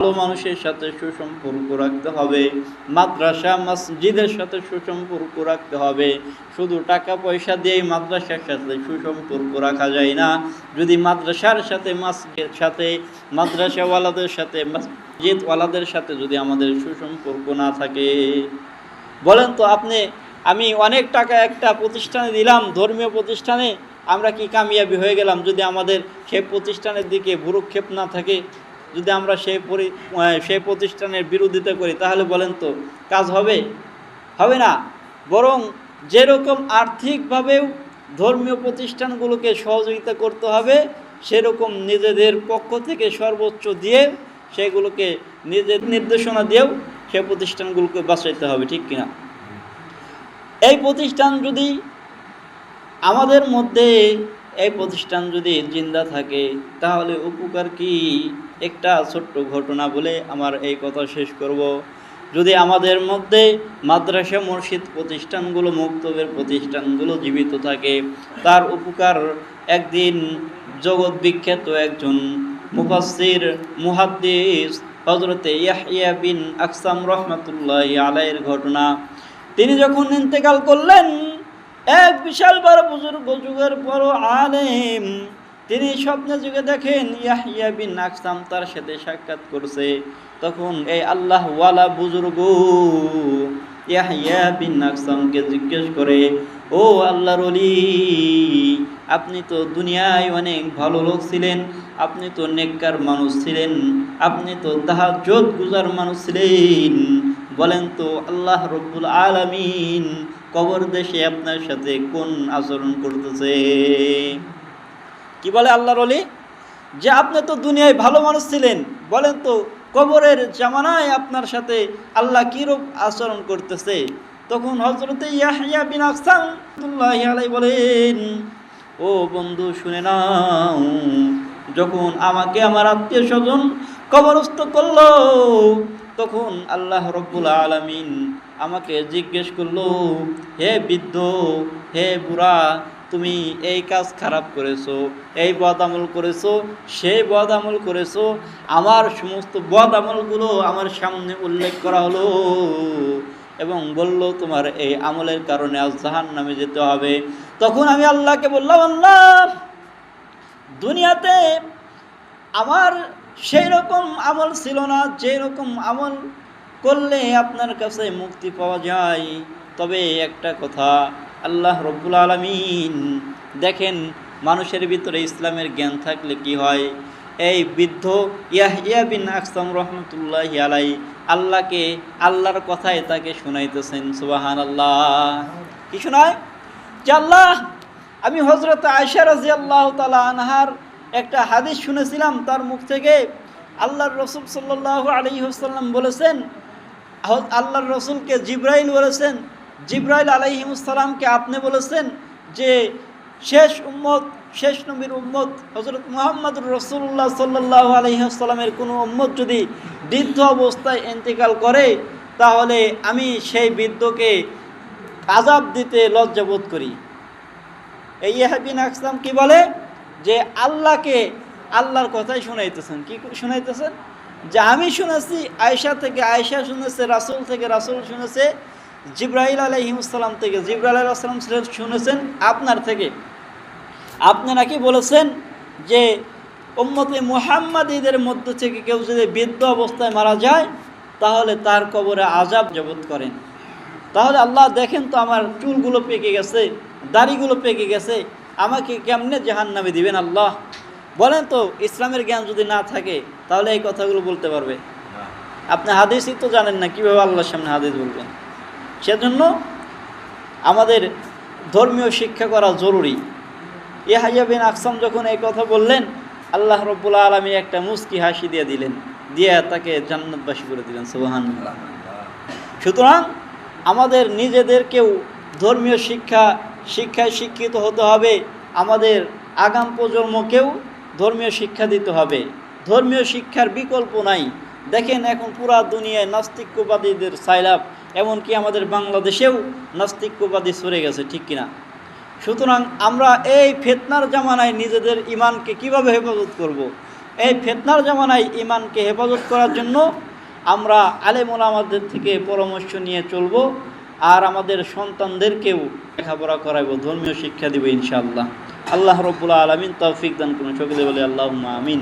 ভালো মানুষের সাথে সুসম্পর্ক রাখতে হবে। মাদ্রাসা, মসজিদের সাথে সুসম্পর্ক রাখতে হবে। শুধু টাকা পয়সা দিয়েই মাদ্রাসার সাথে সুসম্পর্ক রাখা যায় না। যদি মাদ্রাসার সাথে, মসজিদের সাথে, মাদ্রাসাওয়ালাদের সাথে, মসজিদওয়ালাদের সাথে যদি আমাদের সুসম্পর্ক না থাকে। বলেন তো আপনি, আমি অনেক টাকা একটা প্রতিষ্ঠানে দিলাম, ধর্মীয় প্রতিষ্ঠানে, আমরা কি কামিয়াবি হয়ে গেলাম? যদি আমাদের সেই প্রতিষ্ঠানের দিকে ভুরুক্ষেপ না থাকে যদি আমরা সেই পরি সেই প্রতিষ্ঠানের বিরোধিতা করি, তাহলে বলেন তো, কাজ হবে? হবে না। বরং যেরকম আর্থিকভাবেও ধর্মীয় প্রতিষ্ঠানগুলোকে সহযোগিতা করতে হবে, সেরকম নিজেদের পক্ষ থেকে সর্বোচ্চ দিয়ে সেগুলোকে নিজের নির্দেশনা দিয়েও সে প্রতিষ্ঠানগুলোকে বাঁচাইতে হবে, ঠিক কিনা? এই প্রতিষ্ঠান যদি আমাদের মধ্যে এই প্রতিষ্ঠান যদি জিন্দা থাকে, তাহলে উপকার কি? একটা ছোট্ট ঘটনা বলে আমার এই কথা শেষ করব। যদি আমাদের মধ্যে মাদ্রাসা, মসজিদ প্রতিষ্ঠানগুলো, মুক্তবের প্রতিষ্ঠানগুলো জীবিত থাকে, তার উপকার একদিন জগৎ বিখ্যাত একজন মুফাসির মুহাদ্দিস হজরতে ইয়াহিয়া বিন আকসাম রহমতুল্লাহ আলাইয়ের ঘটনা। তিনি যখন ইন্তেকাল করলেন এক বিশাল বড় বুজুর্গ যুগের বড় আলেম। তিনি স্বপ্নে যুগে দেখেন ইয়াহিয়া বিন আকসাম তার সাথে সাক্ষাৎ করছে। তখন এই আল্লাহ ওয়ালা বুজুর্গ ইয়াহিয়া বিন আকসামকে জিজ্ঞেস করে, ও আল্লাহর অলি আপনি তো দুনিয়ায় অনেক ভালো লোক ছিলেন, আপনি তো নেককার মানুষ ছিলেন, আপনি তো তাহাজ্জুদ গুজার মানুষ ছিলেন। বলেন তো আল্লাহ রব্বুল আলামিন কবর দেশে আপনার সাথে কোন আচরণ করতেছে? কি বলে আল্লাহর অলি যে আপনি তো দুনিয়ায় ভালো মানুষ ছিলেন, বলেন তো কবরের জামানায় আপনার সাথে আল্লাহ কীরূপ আচরণ করতেছে? তখন হজরতে ইয়াহিয়া বিন আকসামতুল্লাহ আলাই বলেন, ও বন্ধু, শুনে নাও, যখন আমাকে আমার আত্মীয় স্বজন কবরস্থ করল তখন আল্লাহ রব্বুল আলামিন আমাকে জিজ্ঞেস করল, হে বৃদ্ধ, হে বুড়া, তুমি এই কাজ খারাপ করেছ, এই বদ আমল করেছ, সেই বদ আমল করেছ, আমার সমস্ত বদ আমলগুলো আমার সামনে উল্লেখ করা হলো এবং বলল, তোমার এই আমলের কারণে আজ জাহান নামে যেতে হবে। তখন আমি আল্লাহকে বললাম, আল্লাহ, দুনিয়াতে আমার সেই রকম আমল ছিল না যে রকম আমল করলে আপনার কাছে মুক্তি পাওয়া যায়। তবে একটা কথা, আল্লাহ রব্বুল আলমিন দেখেন, মানুষের ভিতরে ইসলামের জ্ঞান থাকলে কি হয়? এই বৃদ্ধ ইয়াহিয়া বিন আকসাম রহমতুল্লাহ আলাই, আল্লাহকে, আল্লাহর কথায় তাকে শুনাইতেছেন সুবাহান আল্লাহ কি শোনায়? যে আল্লাহ, আমি হজরত আয়সা রাজি আল্লাহ তালা আনহার একটা হাদিস শুনেছিলাম, তার মুখ থেকে আল্লাহর রসুল সাল্লাহ আলী হাসাল্লাম বলেছেন আল্লাহর রসুলকে জিব্রাইল বলেছেন, জিব্রাইল আলাইহিমুসালামকে আপনি বলেছেন যে, শেষ উম্মত, শেষ নবীর উম্মত হজরত মোহাম্মদুর রসুল্লাহ সাল্লাহ আলহিহাস্লামের কোনো উম্মত যদি বৃদ্ধ অবস্থায় ইন্তেকাল করে, তাহলে আমি সেই বৃদ্ধকে আজাব দিতে লজ্জাবোধ করি। এই ইয়াহাবিন আকসাম কি বলে? যে আল্লাহকে আল্লাহর কথাই শোনাইতেছেন। কি শোনাইতেছেন? যে আমি শুনেছি আয়সা থেকে আয়সা শুনেছে, রাসুল থেকে রাসুল শুনেছে জিব্রাহিল আলহিমসাল্লাম থেকে জিব্রাহিল আলাইসালাম শুনেছেন আপনার থেকে। আপনি নাকি বলেছেন যে উম্মতে মুহাম্মাদীদের মধ্য থেকে কেউ যদি বৃদ্ধ অবস্থায় মারা যায়, তাহলে তার কবরে আজাব জবত করেন। তাহলে আল্লাহ দেখেন তো আমার চুলগুলো পেকে গেছে, দাড়িগুলো পেকে গেছে আমাকে কেমনে জাহান নামে দিবেন আল্লাহ? বলেন তো ইসলামের জ্ঞান যদি না থাকে তাহলে এই কথাগুলো বলতে পারবে। আপনি হাদিসই তো জানেন না কীভাবে আল্লাহর সামনে হাদিস বলবেন? সেজন্য আমাদের ধর্মীয় শিক্ষা করা জরুরি। এ হাইয়া বিন আকসাম যখন এই কথা বললেন আল্লাহ রব্বুল্লা আলমী একটা মুস্কি হাসি দিয়ে দিলেন দিয়ে তাকে জান্নাতবাসী করে দিলেন সুবাহান সুতরাং আমাদের নিজেদেরকেও ধর্মীয় শিক্ষা শিক্ষায় শিক্ষিত হতে হবে। আমাদের আগাম প্রজন্মকেও ধর্মীয় শিক্ষা দিতে হবে। ধর্মীয় শিক্ষার বিকল্প নাই। দেখেন এখন পুরা দুনিয়ায় নাস্তিক্যবাদীদের সাইলাপ এমনকি আমাদের বাংলাদেশেও নাস্তিক্যবাদী সরে গেছে, ঠিক কিনা? সুতরাং আমরা এই ফেতনার জামানায় নিজেদের ইমানকে কীভাবে হেফাজত করব। এই ফেতনার জামানায় ইমানকে হেফাজত করার জন্য আমরা আলেমুল আমাদের থেকে পরামর্শ নিয়ে চলব। আর আমাদের সন্তানদেরকেও লেখাপড়া করাবো ধর্মীয় শিক্ষা দিব ইনশাআল্লাহ। আল্লাহ রবুল্লা আলমিন তৌফিক দান করুন। সকলে বলে আল্লাহ আমিন।